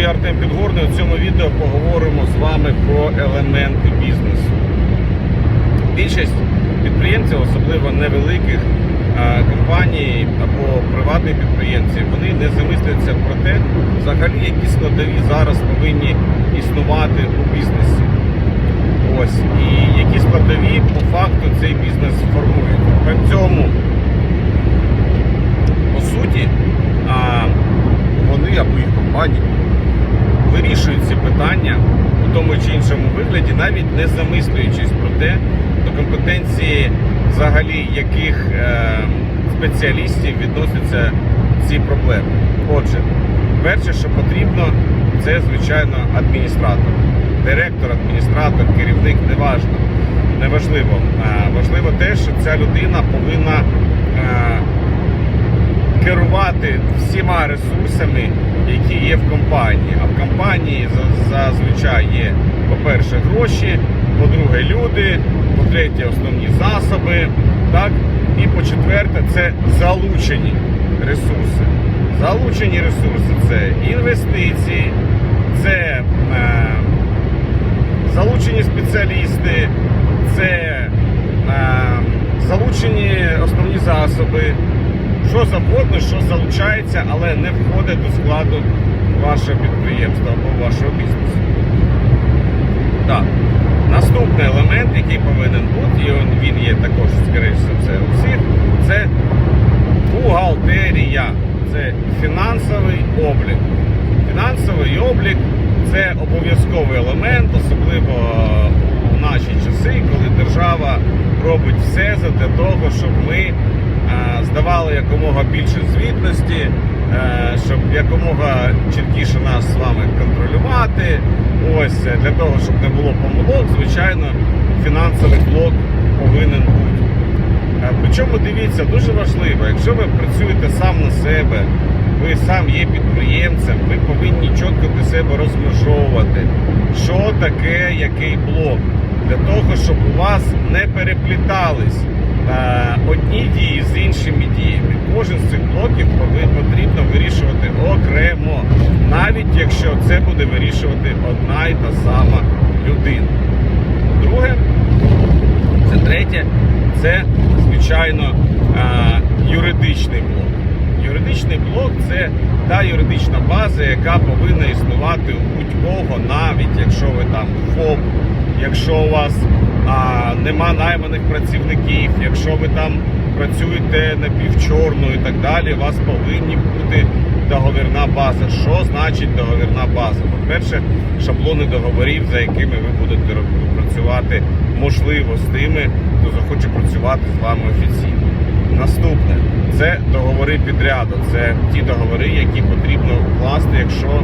я Артем Підгорний. У цьому відео поговоримо з вами про елементи бізнесу. Більшість підприємців, особливо невеликих компаній або приватних підприємців, вони не замисляться про те, взагалі, які складові зараз повинні існувати у бізнесі. Ось і які складові по факту цей бізнес формує. При цьому, по суті, вони або їх компанії вирішують ці питання у тому чи іншому вигляді, навіть не замислюючись про те, до компетенції взагалі яких е, спеціалістів відносяться ці проблеми. Отже, перше, що потрібно, це звичайно адміністратор, директор, адміністратор, керівник, неважно. Неважливо. Е, Важливо те, що ця людина повинна е, керувати всіма ресурсами, які є в компанії. А в компанії зазвичай є, по-перше, гроші, по-друге, люди, по-третє, основні засоби. Так? І по-четверте, це залучені ресурси. Залучені ресурси це інвестиції, це е, залучені спеціалісти, це е, залучені основні засоби, що завгодно, що залучається, але не входить до складу вашого підприємства або вашого бізнесу. Так. Наступний елемент, який повинен бути, і він- є також, скоріше все, у всіх, це бухгалтерія, це фінансовий облік. Фінансовий облік це обов'язковий елемент, особливо у наші часи, коли держава робить все для того, щоб ми здавали якомога більше звітності, е, щоб якомога чіткіше нас з вами контролювати. Ось е, для того, щоб не було помилок, звичайно, фінансовий блок повинен бути. Е, Причому дивіться, дуже важливо, якщо ви працюєте сам на себе, ви сам є підприємцем, ви повинні чітко для себе розмежовувати, що таке який блок, для того, щоб у вас не переплітались одні дії з іншими діями. Кожен з цих блоків потрібно вирішувати окремо, навіть якщо це буде вирішувати одна і та сама людина. Друге, це третє, це звичайно е, юридичний блок. Юридичний блок це та юридична база, яка повинна існувати у будь-кого, навіть якщо ви там ФОП, якщо у вас а, нема найманих працівників, якщо ви там працюєте напівчорно і так далі, у вас повинні бути договірна база. Що значить договірна база? По-перше, шаблони договорів, за якими ви будете працювати, можливо, з тими, хто захоче працювати з вами офіційно. Наступне це договори підряду. Це ті договори, які потрібно укласти, якщо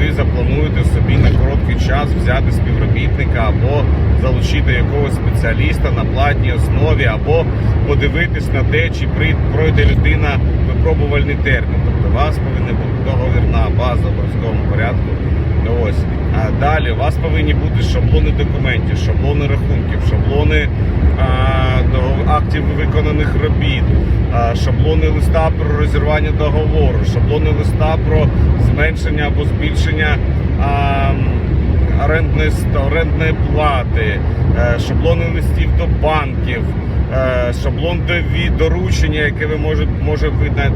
ви заплануєте собі на короткий час взяти співробітника або залучити якогось спеціаліста на платній основі, або подивитись на те, чи пройде людина випробувальний термін. Тобто вас повинна бути договірна база в обов'язковому порядку. Ось. А далі у вас повинні бути шаблони документів, шаблони рахунків, шаблони а, актів виконаних робіт, а, шаблони листа про розірвання договору, шаблони листа про зменшення або збільшення а, орендної, плати, е, шаблони листів до банків, шаблон доручення, яке ви може, може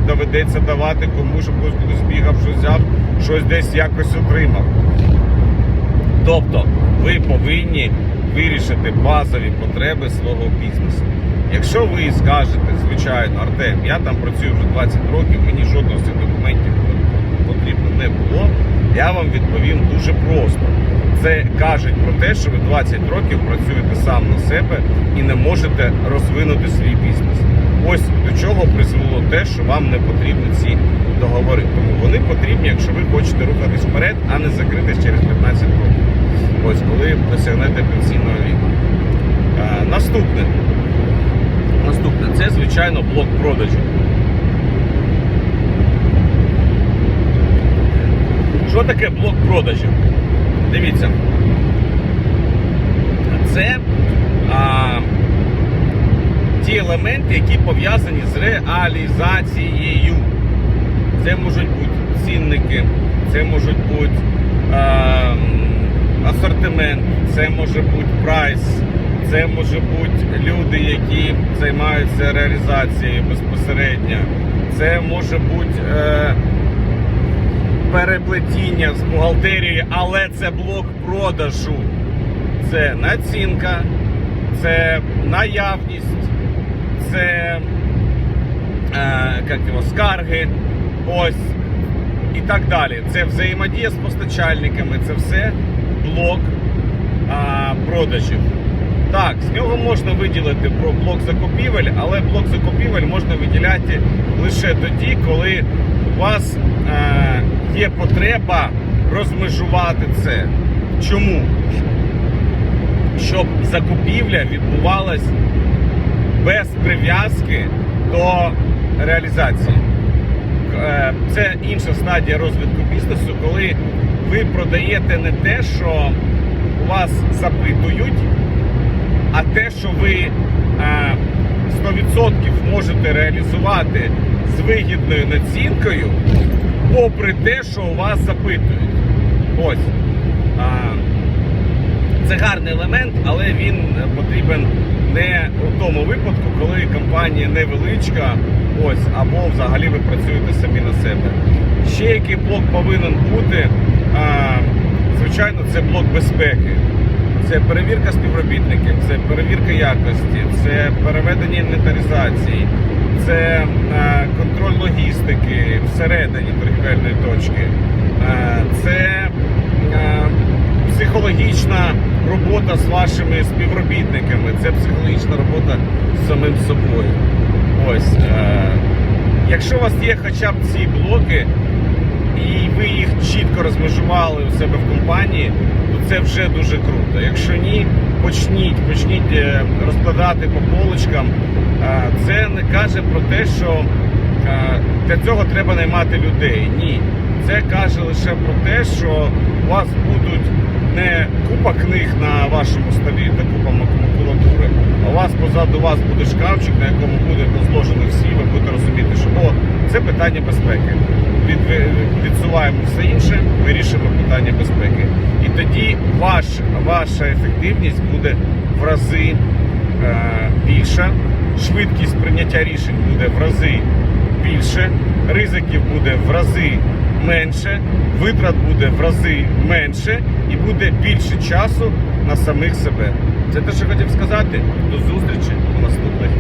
доведеться давати кому, щоб хтось кудись бігав, щось взяв, щось десь якось отримав. Тобто ви повинні вирішити базові потреби свого бізнесу. Якщо ви скажете, звичайно, Артем, я там працюю вже 20 років, мені жодного з цих документів потрібно не було, я вам відповім дуже просто. Це кажуть про те, що ви 20 років працюєте сам на себе і не можете розвинути свій бізнес. Ось до чого призвело те, що вам не потрібні ці договори. Тому вони потрібні, якщо ви хочете рухатись вперед, а не закритись через 15 років. Ось коли досягнете пенсійного віку. Е, наступне. Наступне це, звичайно, блок продажу. Що таке блок продажів? Дивіться. Це а, ті елементи, які пов'язані з реалізацією. Це можуть бути цінники, це можуть бути е, асортимент, це може бути прайс, це може бути люди, які займаються реалізацією безпосередньо. Це може бути е, переплетіння з бухгалтерією, але це блок продажу. Це націнка, це наявність, це е, як його, скарги, ось і так далі. Це взаємодія з постачальниками, це все блок а, продажів. Так, з нього можна виділити про блок закупівель, але блок закупівель можна виділяти лише тоді, коли у вас е, є потреба розмежувати це. Чому? Щоб закупівля відбувалась без прив'язки до реалізації. Е, Це інша стадія розвитку бізнесу, коли ви продаєте не те, що вас запитують, а те, що ви е, 100% можете реалізувати вигідною націнкою, попри те, що у вас запитують. Ось. Це гарний елемент, але він потрібен не у тому випадку, коли компанія невеличка, ось, або взагалі ви працюєте самі на себе. Ще який блок повинен бути, звичайно, це блок безпеки. Це перевірка співробітників, це перевірка якості, це переведення інвентаризації, це е, логістики всередині торгівельної точки, е, це е, психологічна робота з вашими співробітниками, це психологічна робота з самим собою. Ось. Е, якщо у вас є хоча б ці блоки, і ви їх чітко розмежували у себе в компанії, то це вже дуже круто. Якщо ні, почніть, почніть розкладати по полочкам. Це не каже про те, що для цього треба наймати людей. Ні. Це каже лише про те, що у вас будуть не купа книг на вашому столі та купа макулатури, а у вас позаду вас буде шкафчик, на якому буде розложено всі, ви будете розуміти, що о, це питання безпеки. Від, відсуваємо все інше, вирішимо питання безпеки. І тоді ваш, ваша ефективність буде в рази е, більша, швидкість прийняття рішень буде в рази більше, ризиків буде в рази менше, витрат буде в рази менше і буде більше часу на самих себе. Це те, що хотів сказати. До зустрічі у наступних